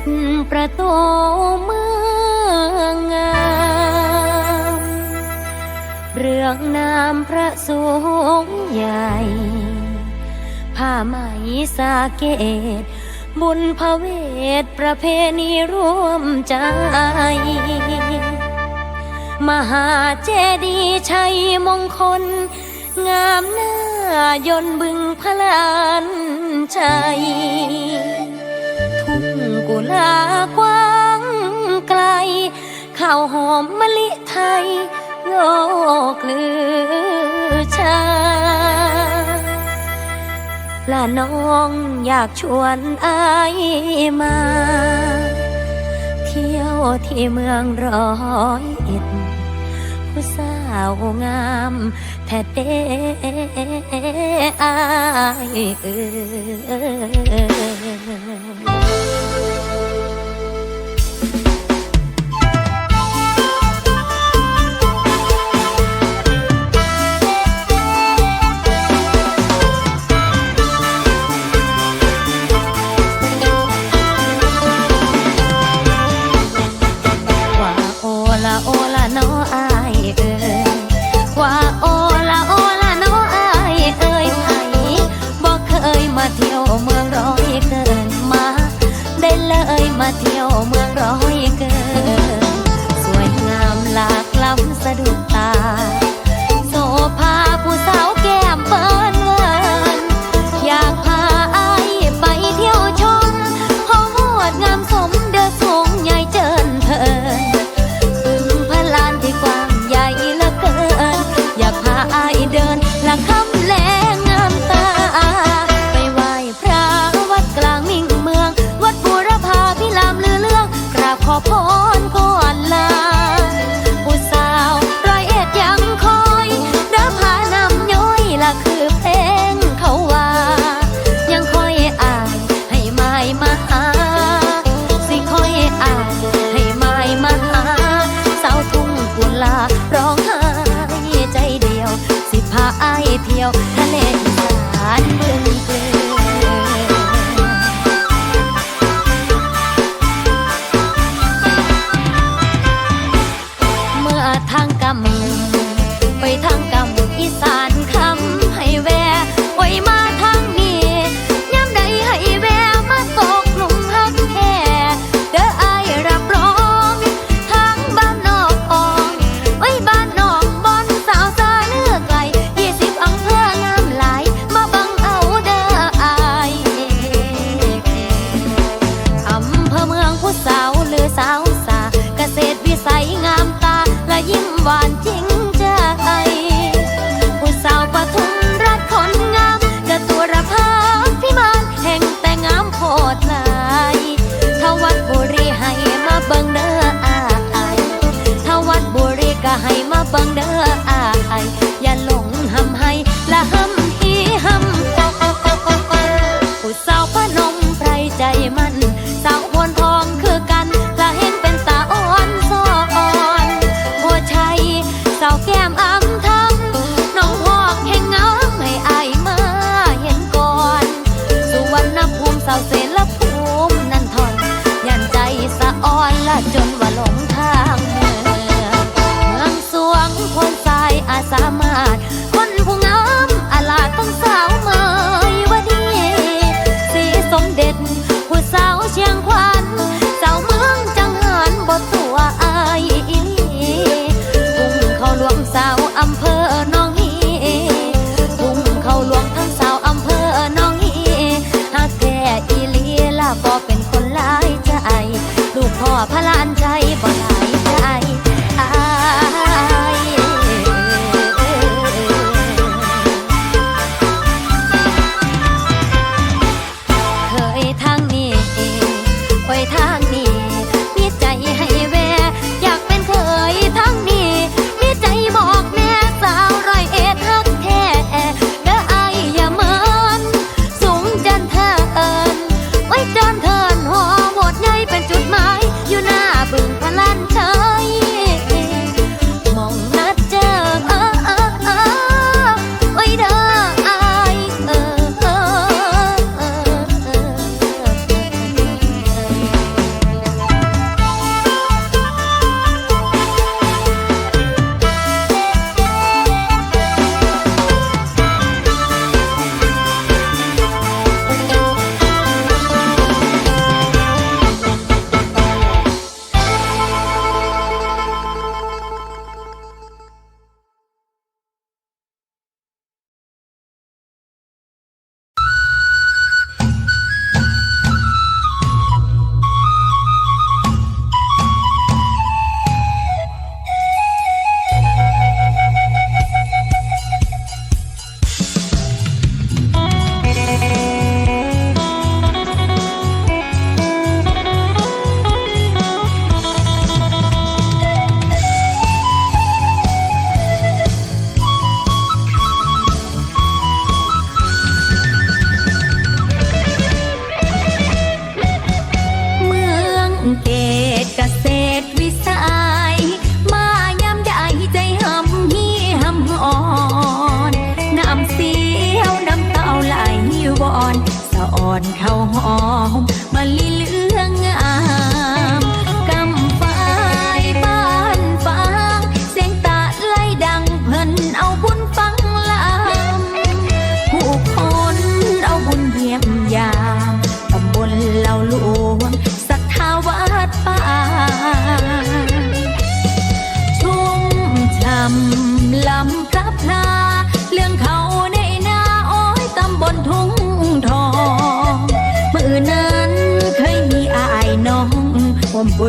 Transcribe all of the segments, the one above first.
ดประตูเมืองงามเรื่องนามพระสงใหญ่ ผ้าไหมสาเกต บุญพระเวทประเพณีร่วมใจ มหาเจดีย์ชัยมงคล งามหน้ายนบึงพลานชัย ลากว้างไกล ข้าวหอมมะลิไทยโลกลือชาละน้องอยากชวนอายมา เที่ยวที่เมืองร้อยเอ็ดผู้สาวงามแท้เด้อายเอ่ย ทางนี้โอ้ยทาง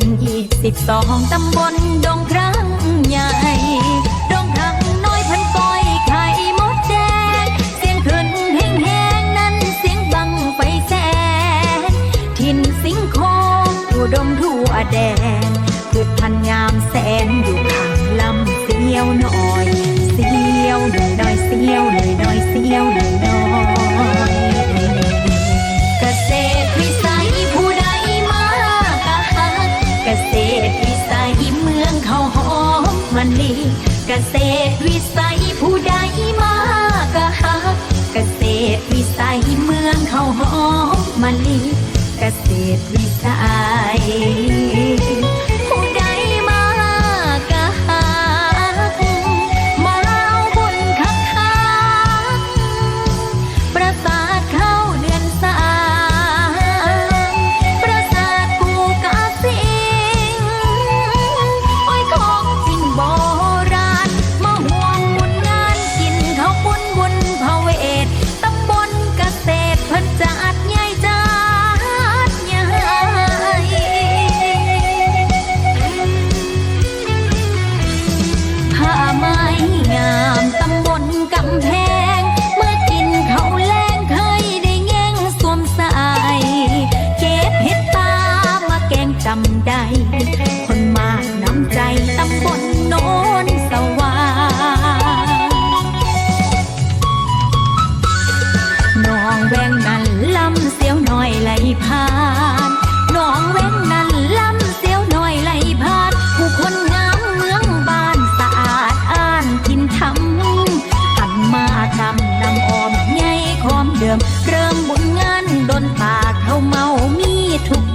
นยี่สิบสองตำบลดงครั้งใหญ่ ดงครั้งน้อยพันก้อยไข่มดแดง เสียงขึ้นแห้งๆนั้นเสียงบังไฟแสนทินสิงโคงอุดมทั่วแดนพืชพันธุ์งามแสนอยู่ข้างลำเสียวหน่อย เสียวหน่อยหน่อยเสียวหน่อยหน่อยเสียวหน่อย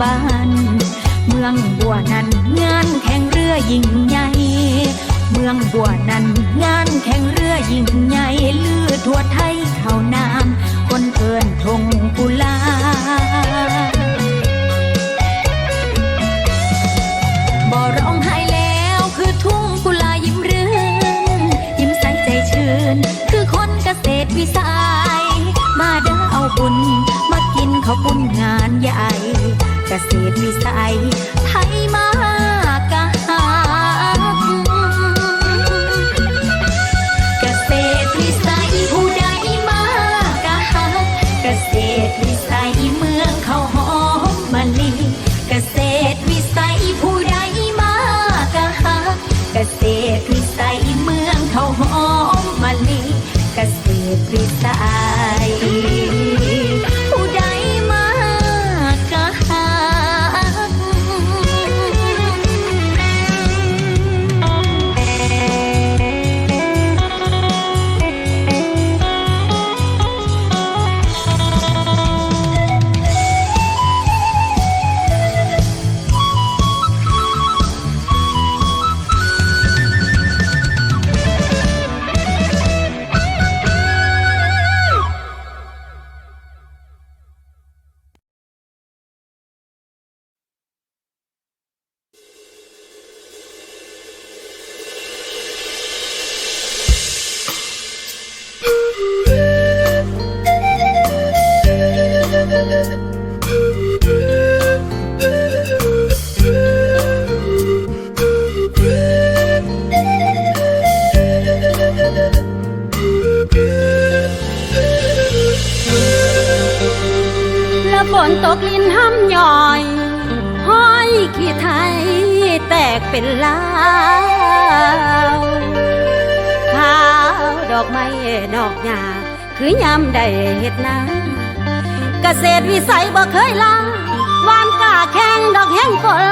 บ้าน เมืองบัวนั้นงานแข่งเรือยิ่งใหญ่ เมืองบัวนั้นงานแข่งเรือยิ่งใหญ่ลือทั่วไทยเขานามคนเอินทงกุลาบ่ร้องไห้แล้วคือทุ่งกุลายิ้มเรือนยิ้มใสใจชื่น คือคนเกษตรวิสัยมาเด้อเอาบุญมากินข้าวปุ้นงานใหญ่ เกษตรวิสัยไทย นตกลินห้ำย่อยห้อยขี้ไทยแตกเป็นลาวขาวดอกไม้ดอกหญ้าคือยามได้เฮ็ดนาเกษตรวิสัยบ่เคยลาวานกาแข่งดอกแห้งฝน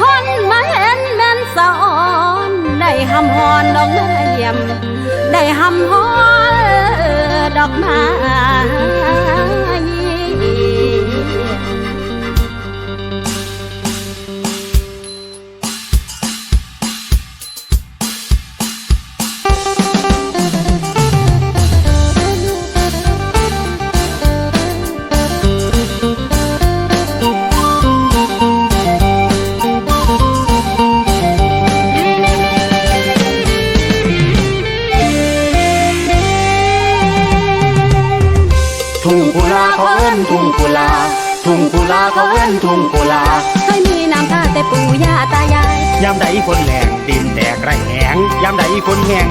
คนมาเห็นแม่นสะออนได้หำหอนดอกไม้เยี่ยมได้หำหอน ดอกไม้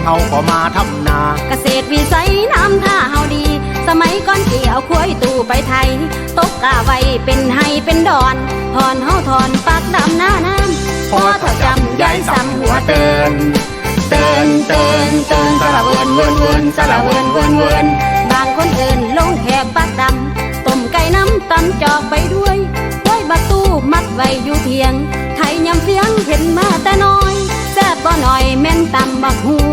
เฮาก็มาทำนา เกษตรวิสัยน้ำท่าเฮาดี สมัยก่อนเกี่ยวคุ้ยตู่ไปไทย ตกกาไว้เป็นไห้เป็นดอนถอนเฮาถอนปากดำหน้าน้ำพอเท่าจำยายซ้ำหัวเตือนเตือนเตือนเตือนสละเวินเวินเวินสละเวินเวินเวินบางคนเอินลงแขกปากดำต้มไก่น้ำตำจอกไปด้วยไว้บัตูมัดไว้อยู่เทียงไทยยำเฟียงเห็นมาแต่น้อย แซ่บบ่หน่อยแม่นตำบักหุง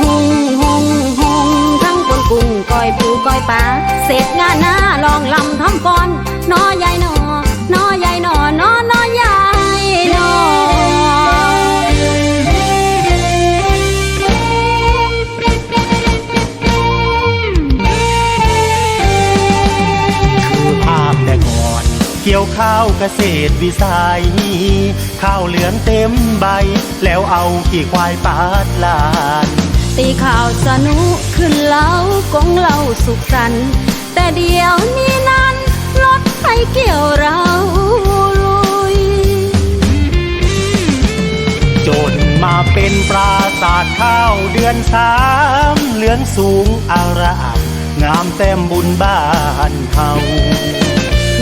หุงหุงหุงทั้งคนกุ้งก้อยปูก้อยปลาเสร็จงานหน้าลองลำทำก่อนนอใหญ่นอนอใหญ่นอนอนอใหญ่ เกี่ยวข้าวเกษตรวิสัย ข้าวเหลืองเต็มใบ แล้วเอากี่ควายปาดลาน ตีข่าวสนุกขึ้นเล้ากงเล่าสุขสันต์แต่เดี๋ยวนี้นั้นรถไฟเกี่ยวเราลุยจนมาเป็นปราสาทข้าวเดือนสามเหลืองสูงอารามงามแต้มบุญบ้านเฮาเ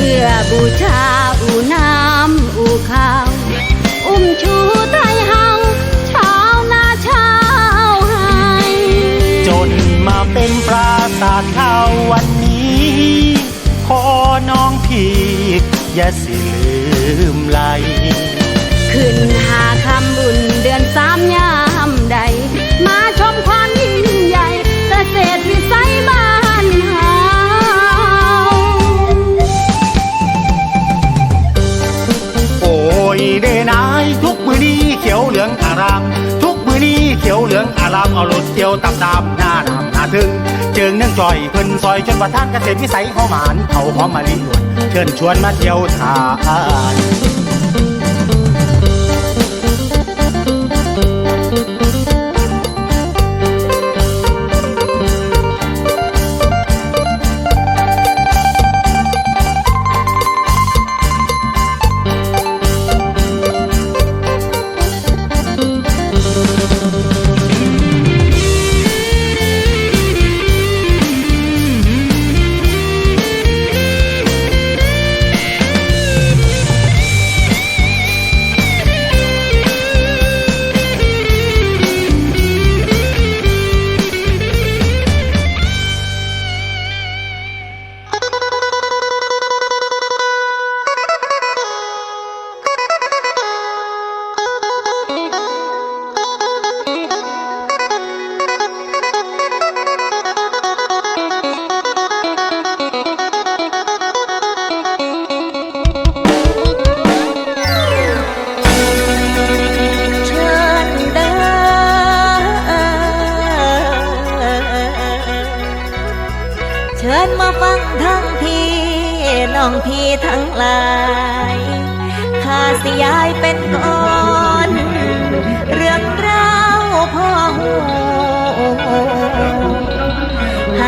พื่อบูชาอูน้ำอูข้าว อุ้มชูไทยเฮาชาวนาชาวไฮจนมาเป็นปราสาทข้าววันนี้ ขอน้องพี่อย่าสิลืมไหลขึ้นหาคำบุญเดือนสามยามใดมา เอารถเที่ยวตับดำหน้าดำหน้าถึงเจิงเนื่องจอยเพิ่นซอยจนประทานเกษตรวิสัยเขาหมานเขาพร้อมมาลีหวนเชิญชวนมาเที่ยวทาน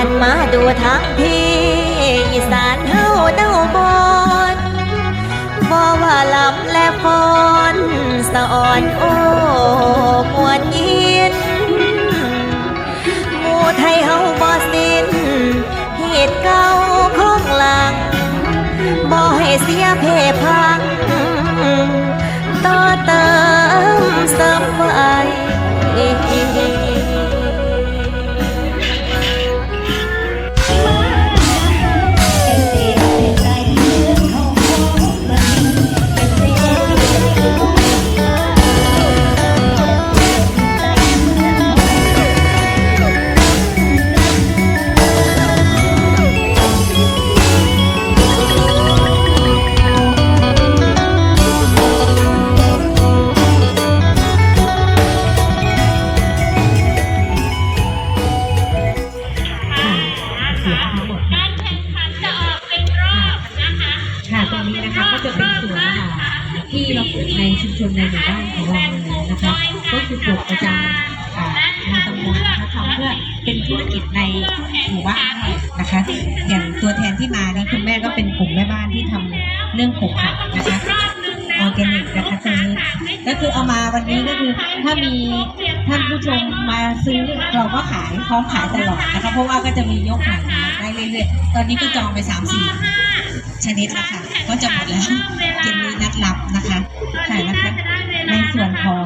ันมาดูทางพี่อีสานเฮาเด้าบอนบ่ว่าลำและพรสะอ่อนโอ้มวนยินหมู่ไทยเฮาบ่สิ้นเหตุเก่าของหลังบ่ให้เสียเพพังต่อเติมเสริมไว้ ที่ทำเรื่องปลูกผักนะคะออร์แกนิกนะคะตรงนี้ก็คือเอามาวันนี้ก็คือถ้ามีท่านผู้ชมมาซื้อเราก็ขายพร้อมขายตลอดนะคะเพราะว่าก็จะมียกขายมาได้เรื่อยๆตอนนี้ก็จองไปสามสี่ชนิดแล้วค่ะก็จะหมดแล้วเย็นนี้นัดรับนะคะค่ะนะคะในส่วนของ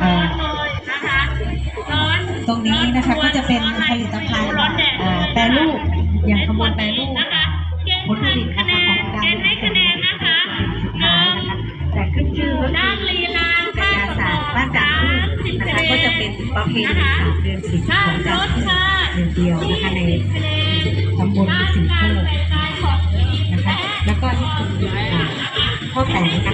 เอ่อตรงนี้นะคะก็จะเป็นผลิตภัณฑ์แปรรูปอย่างขบวนแปร นประเพณีสามเดือนสิบของจากพืชหนึ่งเดียวนะคะในตำบลสีโคกนะคะ แล้วก็ที่คืออ่าข้าวแต่งนะคะก็จะ